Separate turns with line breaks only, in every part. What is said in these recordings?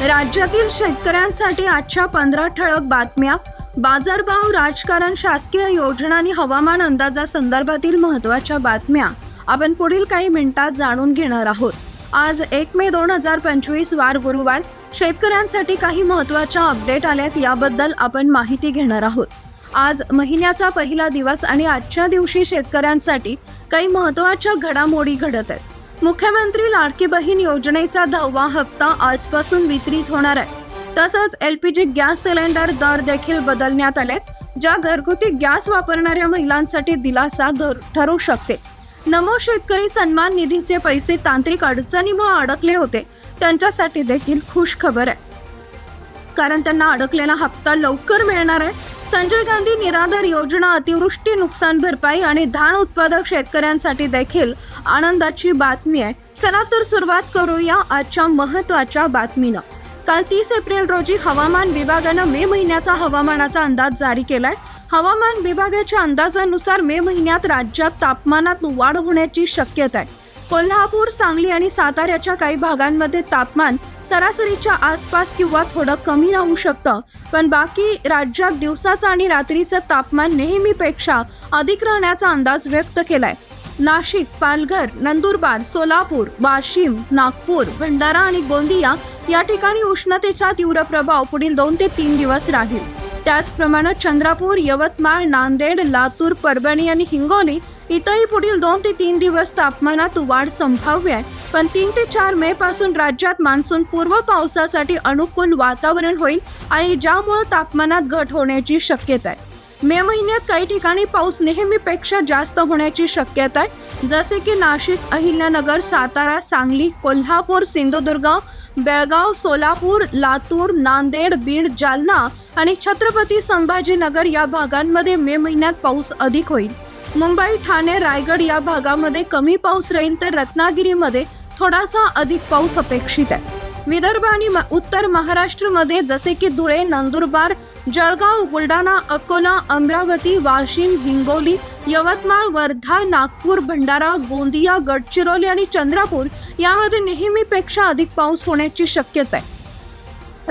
राज्यातील शेतकऱ्यांसाठी आजच्या पंधरा ठळक बातम्या. बाजारभाव राजकारण शासकीय योजना आणि हवामान अंदाजासंदर्भातील महत्त्वाच्या बातम्या. आपण पुढील काही मिनिटात जाणून घेणार आहोत. आज एक मे दोन हजार पंचवीस वार गुरुवार. शेतकऱ्यांसाठी काही महत्त्वाच्या अपडेट आल्यात याबद्दल आपण माहिती घेणार आहोत. आज महिन्याचा पहिला दिवस आणि आजच्या दिवशी शेतकऱ्यांसाठी काही महत्त्वाच्या घडामोडी घडत आहेत. मुख्यमंत्री लाडकी बहीण योजनेचा दहावा हप्ता आजपासून वितरित होणार आहे. तसंच L P G gas cylinder दर देखील बदलण्यात आले ज्या घरगुती गॅस वापरणाऱ्या महिलांसाठी दिलासा दर ठरू शकते. नमो शेतकरी सन्मान निधीचे पैसे तांत्रिक अडचणीमुळे अडकले होते त्यांच्यासाठी देखील खुश खबर आहे. कारण त्यांना अडकलेला हप्ता लवकर मिळणार आहे संजय गांधी निराधार योजना अतिवृष्टी नुकसान भरपाई आणि धान उत्पादक शेतकऱ्यांसाठी देखील आनंदाची बातमी आहे. चला तर सुरुवात करूया आजच्या महत्त्वाच्या बातमीनं. काल तीस एप्रिल रोजी हवामान विभागानं मे महिन्याचा हवामानाचा अंदाज जारी केलाय. हवामान विभागाच्या अंदाजानुसार मे महिन्यात राज्यात तापमानात वाढ होण्याची शक्यता आहे. कोल्हापूर सांगली आणि साताऱ्याच्या काही भागांमध्ये तापमान सरासरीच्या आसपास किंवा थोडं कमी राहू शकतं. पण बाकी राज्यात दिवसाचं आणि रात्रीचं तापमान नेहमीपेक्षा अधिक राहण्याचा अंदाज व्यक्त केलाय. नाशिक पालघर नंदुरबार सोलापूर वाशिम नागपूर भंडारा आणि गोंदिया या ठिकाणी उष्णतेचा तीव्र प्रभाव पुढील दोन ते तीन दिवस राहील. त्याचप्रमाणे चंद्रपूर यवतमाळ नांदेड लातूर परभणी आणि हिंगोली इथंही पुढील दोन ते तीन दिवस तापमानात वाढ संभाव्य आहे. पण तीन ते चार मे पासून राज्यात मान्सून पूर्व पावसासाठी अनुकूल वातावरण होईल आणि ज्यामुळे तापमानात घट होण्याची शक्यता आहे. मे महिन्यात काही ठिकाणी पाऊस नेहमीपेक्षा जास्त होण्याची शक्यता आहे. जसे की नाशिक अहिल्यानगर सातारा सांगली कोल्हापूर सिंधुदुर्ग बेळगाव सोलापूर लातूर नांदेड बीड जालना आणि छत्रपती संभाजीनगर या भागांमध्ये मे महिन्यात पाऊस अधिक होईल. मुंबई ठाणे रायगड या भागामध्ये कमी पाऊस राहील तर रत्नागिरीमध्ये थोडासा अधिक पाऊस अपेक्षित आहे. विदर्भ आणि म- उत्तर महाराष्ट्रमध्ये जसे की धुळे नंदुरबार जळगाव बुलढाणा अकोला अमरावती वाशिम हिंगोली यवतमाळ वर्धा नागपूर भंडारा गोंदिया गडचिरोली आणि चंद्रपूर यामध्ये नेहमीपेक्षा अधिक पाऊस होण्याची शक्यता आहे.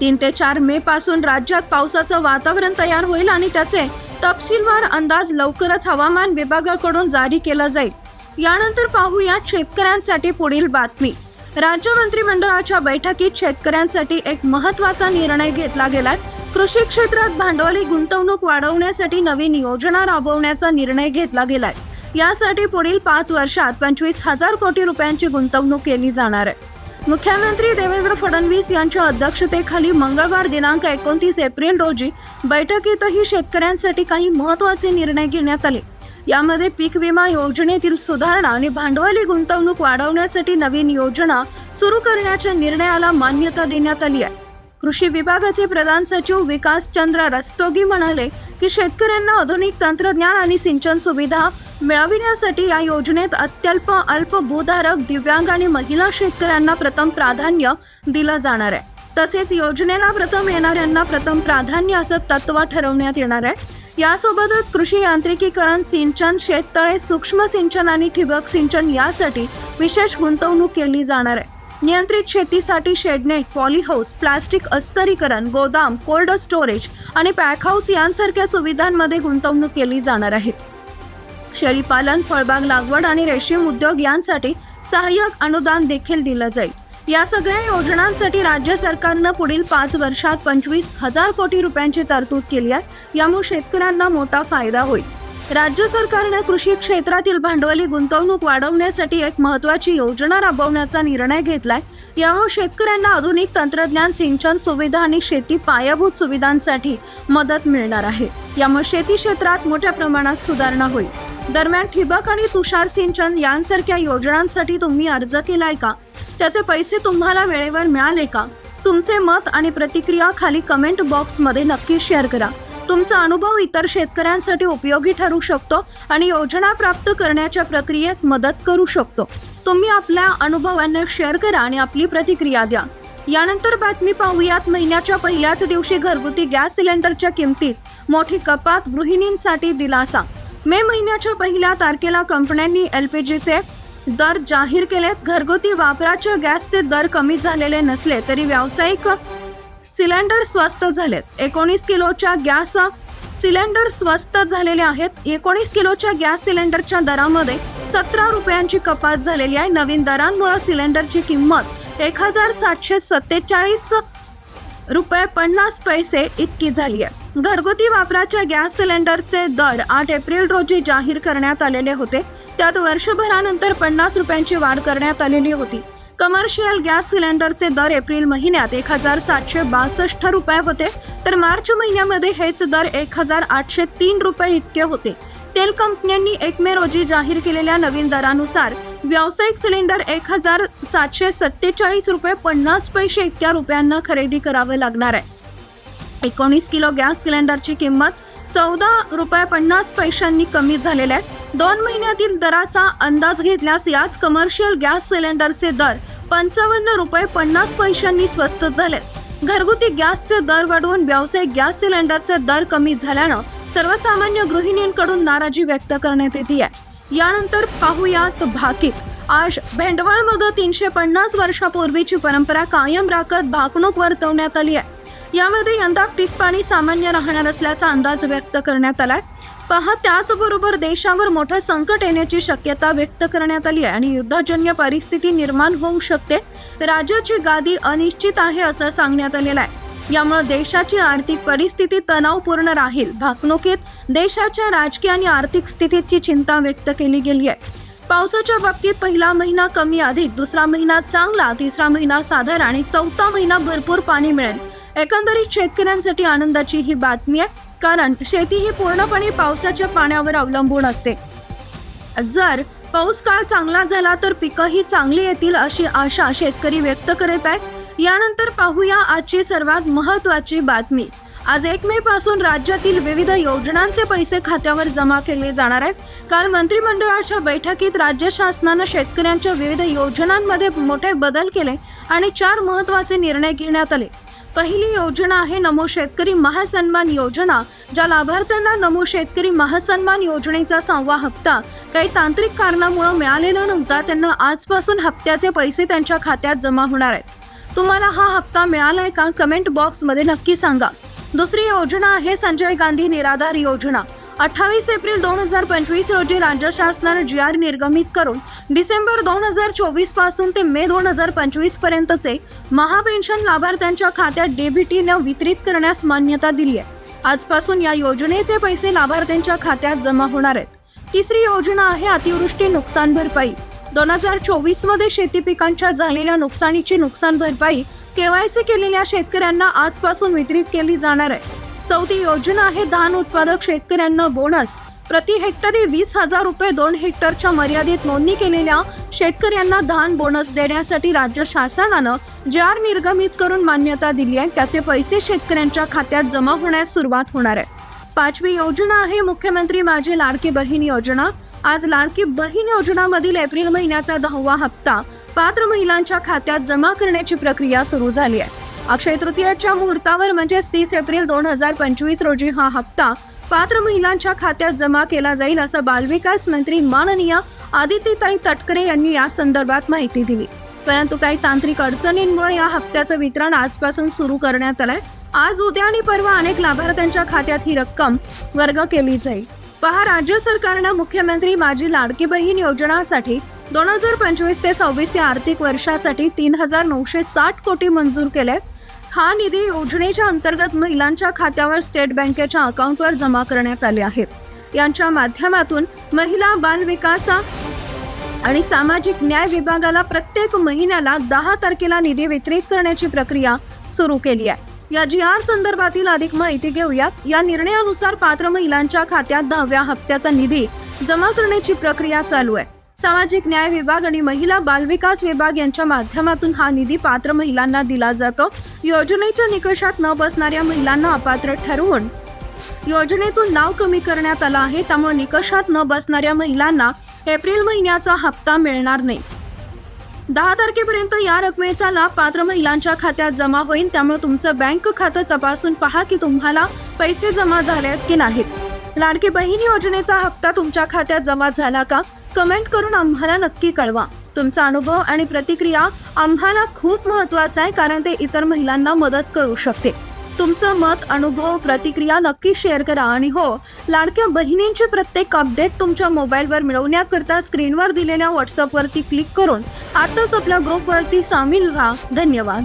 तीन ते चार मे पासून राज्यात पावसाचं वातावरण तयार होईल आणि त्याचे तपशीलवार अंदाज लवकरच हवामान विभागाकडून जारी केला जाईल. यानंतर पाहूया शेतकऱ्यांसाठी पुढील बातमी. राज्य मंत्रिमंडळाच्या बैठकीत शेतकऱ्यांसाठी एक महत्त्वाचा निर्णय घेतला गेलाय. कृषी क्षेत्रात भांडवली गुंतवणूक वाढवण्यासाठी नवीन योजना राबवण्याचा निर्णय घेतला गेलाय. यासाठी पुढील पाच वर्षात पंचवीस हजार कोटी रुपयांची गुंतवणूक केली जाणार आहे. मुख्यमंत्री देवेंद्र फडणवीस यांच्या अध्यक्षतेखाली मंगळवार दिनांक एकोणतीस एप्रिल रोजी बैठकीतही शेतकऱ्यांसाठी काही महत्त्वाचे निर्णय घेण्यात आले. यामध्ये पीक विमा योजनेतील सुधारणा आणि भांडवली गुंतवणूक वाढवण्यासाठी नवीन योजना सुरू करण्याच्या निर्णयाला मान्यता देण्यात आली आहे. कृषी विभागाचे प्रधान सचिव विकास चंद्र रस्तोगी म्हणाले की शेतकऱ्यांना आधुनिक तंत्रज्ञान आणि सिंचन सुविधा मिळविण्यासाठी या योजनेत अत्यल्प अल्प भूधारक दिव्यांग आणि महिला शेतकऱ्यांना प्रथम प्राधान्य दिलं जाणार आहे. तसेच योजनेला प्रथम येणाऱ्यांना प्रथम प्राधान्य असं तत्व ठरवण्यात येणार आहे. यासोबतच कृषी यांत्रिकीकरण सिंचन शेततळे सूक्ष्म सिंचन आणि ठिबक सिंचन यासाठी विशेष गुंतवणूक केली जाणार आहे. नियंत्रित शेतीसाठी शेडनेट पॉलीहाऊस प्लास्टिक अस्तरीकरण गोदाम कोल्ड स्टोरेज आणि पॅकहाऊस यांसारख्या सुविधांमध्ये गुंतवणूक केली जाणार आहे. शेळीपालन फळबाग लागवड आणि रेशीम उद्योग यांसाठी सहाय्यक अनुदान देखील दिलं जाईल. या सगळ्या योजनांसाठी राज्य सरकारनं पुढील पाच वर्षात पंचवीस हजार कोटी रुपयांची तरतूद केली आहे. यामुळे शेतकऱ्यांना मोठा फायदा होईल. राज्य सरकारने कृषी क्षेत्रातील भांडवली गुंतवणूक वाढवण्यासाठी एक महत्वाची योजना राबवण्याचा निर्णय घेतलाय. यामुळे शेतकऱ्यांना आधुनिक तंत्रज्ञान सिंचन सुविधा आणि शेती पायाभूत सुविधांसाठी मदत मिळणार आहे. यामुळे शेती क्षेत्रात मोठ्या प्रमाणात सुधारणा होईल. दरम्यान ठिबक आणि तुषार सिंचन यांसारख्या योजनांसाठी तुम्ही अर्ज केलाय का? त्याचे पैसे तुम्हाला वेळेवर मिळाले का? तुमचे मत आणि प्रतिक्रिया खाली कमेंट बॉक्समध्ये नक्की शेअर करा. तुमचा अनुभव इतर शेतकऱ्यांसाठी उपयोगी ठरू शकतो आणि योजना प्राप्त करण्याच्या प्रक्रियेत मदत करू शकतो. तुम्ही आपल्या अनुभवांना शेअर करा आणि आपली प्रतिक्रिया द्या. यानंतर बातमी पाहूयात. महिन्याच्या पहिल्याच दिवशी घरगुती गॅस सिलेंडरच्या किमतीत मोठी कपात गृहिणींसाठी दिलासा. मे महिन्याच्या पहिल्या तारखेला कंपन्यांनी एल पी जीचे दर जाहीर केलेत घरगुती वापराच्या गॅसचे दर कमी झालेले नसले तरी व्यावसायिक सिलेंडर स्वस्त झालेत. एकोणीस किलोच्या गॅस सिलेंडर स्वस्त झालेले आहेत. एकोणीस किलोच्या गॅस सिलेंडरच्या दरामध्ये सतरा रुपयांची कपात झालेली आहे. नवीन दरांमुळे सिलेंडरची किंमत एक हजार सातशे सत्तेचाळीस रुपये पन्नास पैसे इतकी झाली आहे. घरगुती वापराच्या गॅस सिलेंडरचे दर आठ एप्रिल रोजी जाहीर करण्यात आलेले होते. त्यात वर्षभरानंतर पन्नास रुपयांची वाढ करण्यात आलेली होती. कमर्शियल गॅस सिलेंडरचे दर एप्रिल महिन्यात एक हजार सातशे बासष्ट रुपये होते. तर मार्च महिन्यामध्ये हेच दर एक हजार आठशे तीन रुपये इतके होते. तेल कंपन्यांनी एक मे रोजी जाहीर केलेल्या नवीन दरानुसार व्यावसायिक सिलेंडर एक हजार सातशे सत्तेचाळीस रुपये पन्नास पैसे इतक्या रुपयांना खरेदी करावे लागणार आहे. एकोणीस किलो गॅस सिलेंडरची किंमत चौदा रुपये पन्नास पैशांनी कमी झालेल्या आहेत दोन महिन्यातील दराचा अंदाज घेतल्यास याच कमर्शियल गॅस सिलेंडरचे दर पंचावन्न रुपये पन्नास पैशांनी स्वस्त झालेत. घरगुती गॅसचे दर वाढवून व्यावसायिक गॅस सिलेंडरचे दर कमी झाल्यानं सर्वसामान्य गृहिणींकडून नाराजी व्यक्त करण्यात येते आहे. यानंतर पाहूयात भाकीत. आज भेंडवळमध्ये तीनशे पन्नास वर्षापूर्वीची परंपरा कायम राखत भाकणूक वर्तवण्यात आली आहे. यामध्ये यंदा पीक पाणी सामान्य राहणार असल्याचा अंदाज व्यक्त करण्यात आलाय. पहा त्याचबरोबर देशावर मोठं संकट येण्याची शक्यता व्यक्त करण्यात आली आहे आणि युद्धजन्य परिस्थिती निर्माण होऊ शकते. राज्याची गादी अनिश्चित आहे असं सांगण्यात आलेलं आहे. यामुळे देशाची आर्थिक परिस्थिती तणावपूर्ण राहील. भाकणुकीत देशाच्या राजकीय आणि आर्थिक स्थितीची चिंता व्यक्त केली गेली आहे. पावसाच्या बाबतीत पहिला महिना कमी अधिक दुसरा महिना चांगला तिसरा महिना साधारण आणि चौथा महिना भरपूर पाणी मिळेल. एकंदरीत शेतकऱ्यांसाठी आनंदाची ही बातमी आहे कारण शेती ही पूर्णपणे पावसाच्या पाण्यावर अवलंबून असते. जर पाऊस काळ चांगला झाला तर पिकंही चांगली येतील अशी आशा शेतकरी व्यक्त करत आहेत. यानंतर पाहूया आजची सर्वात महत्त्वाची बातमी. आज एक मे पासून राज्यातील विविध योजनांचे पैसे खात्यावर जमा केले जाणार आहेत. काल मंत्रिमंडळाच्या बैठकीत राज्य शासनानं शेतकऱ्यांच्या विविध योजनांमध्ये मोठे बदल केले आणि चार महत्त्वाचे निर्णय घेण्यात आले. पहिली योजना आहे नमो शेतकरी महासन्मान योजना ज्या लाभार्थ्यांना नमो शेतकरी महासन्मान योजनेचा सहावा हप्ता काही तांत्रिक कारणामुळे मिळालेला नव्हता त्यांना आजपासून हप्त्याचे पैसे त्यांच्या खात्यात जमा होणार आहेत. तुम्हाला हा हप्ता मिळालाय का? कमेंट बॉक्समध्ये नक्की सांगा. दुसरी योजना आहे संजय गांधी निराधार योजना. अठ्ठावीस एप्रिल दोन हजार पंचवीस रोजी राज्य शासनानं जी आर निर्गमित करून डिसेंबर दोन हजार चोवीसपासून ते मे दोन हजार पंचवीस पर्यंतचे महापेन्शन लाभार्थ्यांच्या खात्यात डेबिटीनं वितरित करण्यास मान्यता दिली आहे. आजपासून या योजनेचे पैसे लाभार्थ्यांच्या खात्यात जमा होणार आहेत. तिसरी योजना आहे अतिवृष्टी नुकसान भरपाई. दोन हजार चोवीसमध्ये शेती पिकांच्या झालेल्या नुकसानीची नुकसान भरपाई केवायसी केलेल्या शेतकऱ्यांना आजपासून वितरित केली जाणार आहे. चौथी योजना आहे धान उत्पादक शेतकऱ्यांना बोनस. प्रति हेक्टरी वीस हजार रुपये दोन हेक्टरच्या मर्यादित नोंदणी केलेल्या शेतकऱ्यांना धान बोनस देण्यासाठी राज्य शासनानं जार आर निर्गमित करून मान्यता दिली आहे त्याचे पैसे शेतकऱ्यांच्या खात्यात जमा होण्यास सुरुवात होणार आहे. पाचवी योजना आहे मुख्यमंत्री माझी लाडकी बहीण योजना. आज लाडकी बहीण योजनामधील एप्रिल महिन्याचा दहावा हप्ता पात्र महिलांच्या खात्यात जमा करण्याची प्रक्रिया सुरू झाली आहे. अक्षय तृतीयाच्या मुहूर्तावर म्हणजेच तीस एप्रिल दोन हजार पंचवीस रोजी हा हप्ता पात्र महिलांच्या खात्यात जमा केला जाईल असं बालविकास मंत्री माननीय आदित्यताई तटकरे यांनी या संदर्भात माहिती दिली. परंतु काही तांत्रिक अडचणींमुळे या हप्त्याचं वितरण आजपासून सुरू करण्यात आलंय. आज उद्या आणि परवा अनेक लाभार्थ्यांच्या खात्यात ही रक्कम वर्ग केली जाईल. पहा राज्य सरकारनं मुख्यमंत्री माझी लाडकी बहीण योजनासाठी दोन हजार पंचवीस ते सव्वीस या आर्थिक वर्षासाठी तीन हजार नऊशे साठ कोटी मंजूर केले हा निधी योजनेच्या अंतर्गत महिलांच्या खात्यावर स्टेट बँकेच्या अकाउंटवर जमा करण्यात आले आहेत यांच्या माध्यमातून महिला बाल विकास आणि सामाजिक न्याय विभागाला प्रत्येक महिन्याला दहा तारखेला निधी वितरित करण्याची प्रक्रिया सुरू केली आहे. या जी आर संदर्भातील अधिक माहिती घेऊयात. या निर्णयानुसार पात्र महिलांच्या खात्यात दहाव्या हप्त्याचा निधी जमा करण्याची प्रक्रिया चालू आहे. सामाजिक न्याय विभाग आणि महिला बालविकास विभाग यांच्या माध्यमातून हा निधी पात्र महिलांना दिला जातो. योजनेच्या निकषात न बसणाऱ्या महिलांना अपात्र ठरवून योजनेतून नाव कमी करण्यात आलं आहे. त्यामुळे निकषात न बसणाऱ्या महिलांना एप्रिल महिन्याचा हप्ता मिळणार नाही. दहा तारखेपर्यंत या रकमेचा लाभ पात्र महिलांच्या खात्यात जमा होईल. त्यामुळे तुमचं बँक खातं तपासून पहा की तुम्हाला पैसे जमा झाले आहेत की नाहीत. लाडकी बहीण योजनेचा हप्ता तुमच्या खात्यात जमा झाला का? कमेंट करून आम्हाला नक्की कळवा. तुमचा अनुभव आणि प्रतिक्रिया आम्हाला खूप महत्त्वाचा आहे कारण ते इतर महिलांना मदत करू शकते. तुमचं मत अनुभव प्रतिक्रिया नक्की शेअर करा. आणि हो लाडक्या बहिणींची प्रत्येक अपडेट तुमच्या मोबाईलवर मिळवण्याकरता स्क्रीनवर दिलेल्या व्हॉट्सअपवरती क्लिक करून आताच आपल्या ग्रुपवरती सामील व्हा धन्यवाद.